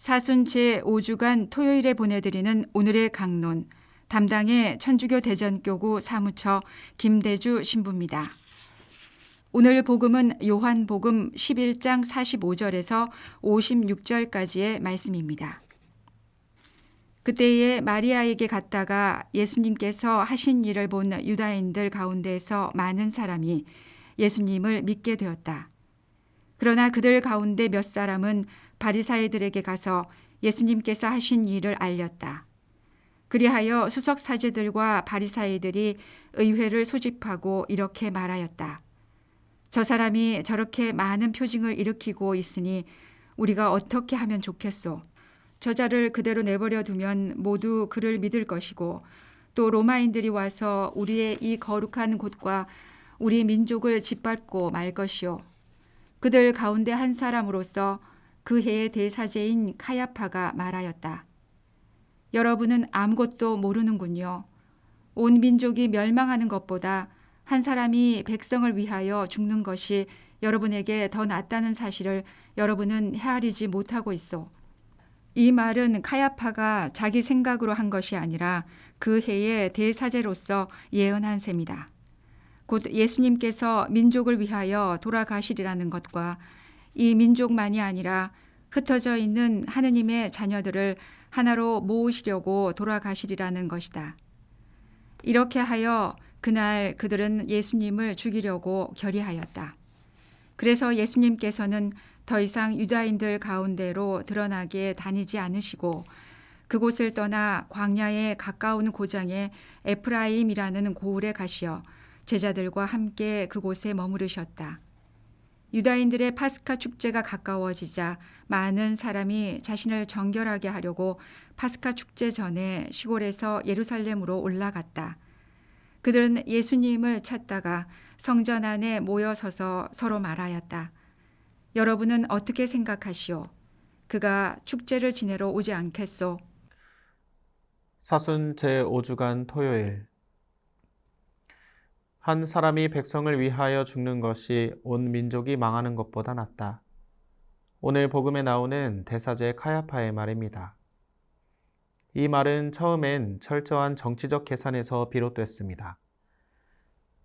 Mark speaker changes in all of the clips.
Speaker 1: 사순 제5주간 토요일에 보내드리는 오늘의 강론 담당의 천주교 대전교구 사무처 김대주 신부입니다. 오늘 복음은 요한복음 11장 45절에서 56절까지의 말씀입니다. 그때에 마리아에게 갔다가 예수님께서 하신 일을 본 유다인들 가운데에서 많은 사람이 예수님을 믿게 되었다. 그러나 그들 가운데 몇 사람은 바리사이들에게 가서 예수님께서 하신 일을 알렸다. 그리하여 수석 사제들과 바리사이들이 의회를 소집하고 이렇게 말하였다. 저 사람이 저렇게 많은 표징을 일으키고 있으니 우리가 어떻게 하면 좋겠소? 저자를 그대로 내버려 두면 모두 그를 믿을 것이고 또 로마인들이 와서 우리의 이 거룩한 곳과 우리 민족을 짓밟고 말 것이요. 그들 가운데 한 사람으로서 그 해의 대사제인 카야파가 말하였다. 여러분은 아무것도 모르는군요. 온 민족이 멸망하는 것보다 한 사람이 백성을 위하여 죽는 것이 여러분에게 더 낫다는 사실을 여러분은 헤아리지 못하고 있어. 이 말은 카야파가 자기 생각으로 한 것이 아니라 그 해의 대사제로서 예언한 셈이다. 곧 예수님께서 민족을 위하여 돌아가시리라는 것과 이 민족만이 아니라 흩어져 있는 하느님의 자녀들을 하나로 모으시려고 돌아가시리라는 것이다. 이렇게 하여 그날 그들은 예수님을 죽이려고 결의하였다. 그래서 예수님께서는 더 이상 유다인들 가운데로 드러나게 다니지 않으시고 그곳을 떠나 광야에 가까운 고장에 에프라임이라는 고을에 가시어 제자들과 함께 그곳에 머무르셨다. 유다인들의 파스카 축제가 가까워지자 많은 사람이 자신을 정결하게 하려고 파스카 축제 전에 시골에서 예루살렘으로 올라갔다. 그들은 예수님을 찾다가 성전 안에 모여 서서 서로 말하였다. 여러분은 어떻게 생각하시오? 그가 축제를 지내러 오지 않겠소?
Speaker 2: 사순 제5주간 토요일 한 사람이 백성을 위하여 죽는 것이 온 민족이 망하는 것보다 낫다. 오늘 복음에 나오는 대사제 카야파의 말입니다. 이 말은 처음엔 철저한 정치적 계산에서 비롯됐습니다.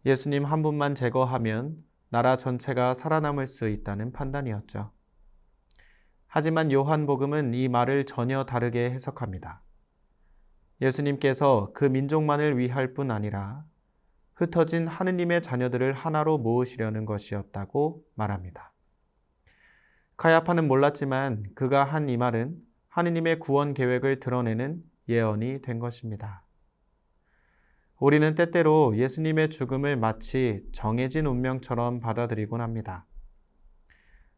Speaker 2: 예수님 한 분만 제거하면 나라 전체가 살아남을 수 있다는 판단이었죠. 하지만 요한복음은 이 말을 전혀 다르게 해석합니다. 예수님께서 그 민족만을 위할 뿐 아니라 흩어진 하느님의 자녀들을 하나로 모으시려는 것이었다고 말합니다. 카야파는 몰랐지만 그가 한 이 말은 하느님의 구원 계획을 드러내는 예언이 된 것입니다. 우리는 때때로 예수님의 죽음을 마치 정해진 운명처럼 받아들이곤 합니다.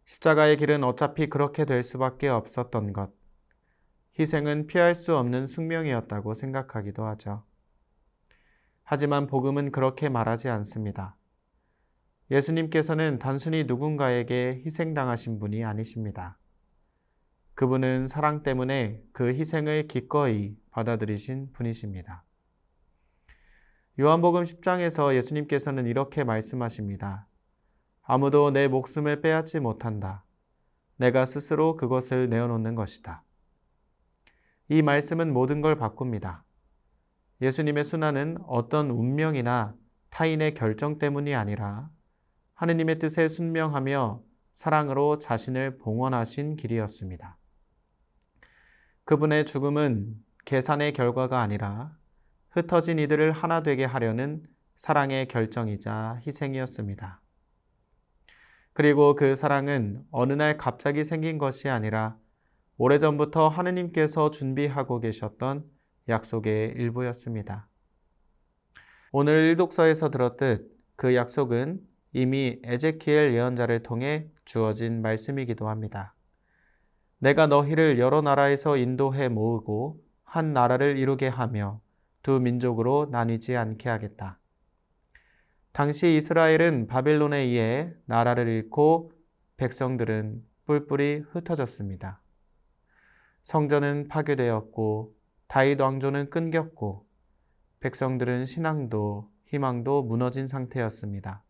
Speaker 2: 십자가의 길은 어차피 그렇게 될 수밖에 없었던 것, 희생은 피할 수 없는 숙명이었다고 생각하기도 하죠. 하지만 복음은 그렇게 말하지 않습니다. 예수님께서는 단순히 누군가에게 희생당하신 분이 아니십니다. 그분은 사랑 때문에 그 희생을 기꺼이 받아들이신 분이십니다. 요한복음 10장에서 예수님께서는 이렇게 말씀하십니다. 아무도 내 목숨을 빼앗지 못한다. 내가 스스로 그것을 내어놓는 것이다. 이 말씀은 모든 걸 바꿉니다. 예수님의 순환은 어떤 운명이나 타인의 결정 때문이 아니라 하느님의 뜻에 순명하며 사랑으로 자신을 봉헌하신 길이었습니다. 그분의 죽음은 계산의 결과가 아니라 흩어진 이들을 하나 되게 하려는 사랑의 결정이자 희생이었습니다. 그리고 그 사랑은 어느 날 갑자기 생긴 것이 아니라 오래전부터 하느님께서 준비하고 계셨던 약속의 일부였습니다. 오늘 일독서에서 들었듯 그 약속은 이미 에제키엘 예언자를 통해 주어진 말씀이기도 합니다. 내가 너희를 여러 나라에서 인도해 모으고 한 나라를 이루게 하며 두 민족으로 나뉘지 않게 하겠다. 당시 이스라엘은 바벨론에 의해 나라를 잃고 백성들은 뿔뿔이 흩어졌습니다. 성전은 파괴되었고 다윗 왕조는 끊겼고 백성들은 신앙도 희망도 무너진 상태였습니다.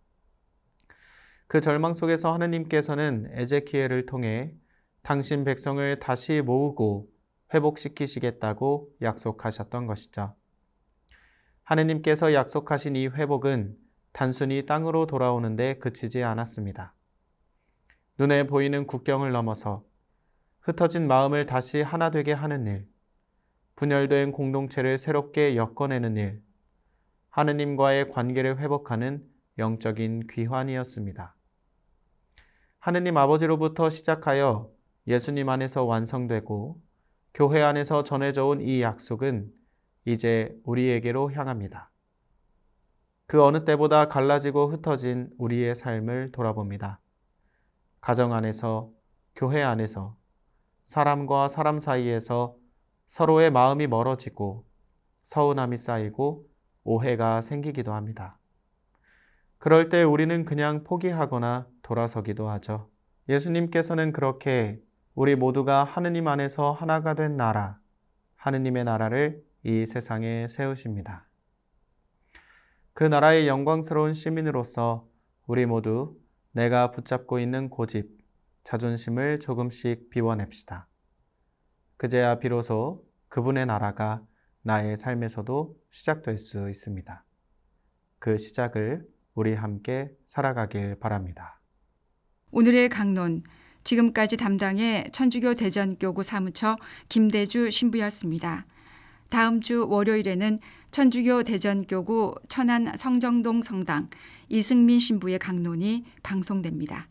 Speaker 2: 그 절망 속에서 하느님께서는 에제키엘을 통해 당신 백성을 다시 모으고 회복시키시겠다고 약속하셨던 것이죠. 하느님께서 약속하신 이 회복은 단순히 땅으로 돌아오는데 그치지 않았습니다. 눈에 보이는 국경을 넘어서 흩어진 마음을 다시 하나 되게 하는 일, 분열된 공동체를 새롭게 엮어내는 일, 하느님과의 관계를 회복하는 영적인 귀환이었습니다. 하느님 아버지로부터 시작하여 예수님 안에서 완성되고 교회 안에서 전해져 온 이 약속은 이제 우리에게로 향합니다. 그 어느 때보다 갈라지고 흩어진 우리의 삶을 돌아봅니다. 가정 안에서, 교회 안에서, 사람과 사람 사이에서 서로의 마음이 멀어지고 서운함이 쌓이고 오해가 생기기도 합니다. 그럴 때 우리는 그냥 포기하거나 돌아서기도 하죠. 예수님께서는 그렇게 우리 모두가 하느님 안에서 하나가 된 나라, 하느님의 나라를 이 세상에 세우십니다. 그 나라의 영광스러운 시민으로서 우리 모두 내가 붙잡고 있는 고집, 자존심을 조금씩 비워냅시다. 그제야 비로소 그분의 나라가 나의 삶에서도 시작될 수 있습니다. 그 시작을 우리 함께 살아가길 바랍니다.
Speaker 1: 오늘의 강론 지금까지 담당의 천주교 대전교구 사무처 김대주 신부였습니다. 다음 주 월요일에는 천주교 대전교구 천안 성정동 성당 이승민 신부의 강론이 방송됩니다.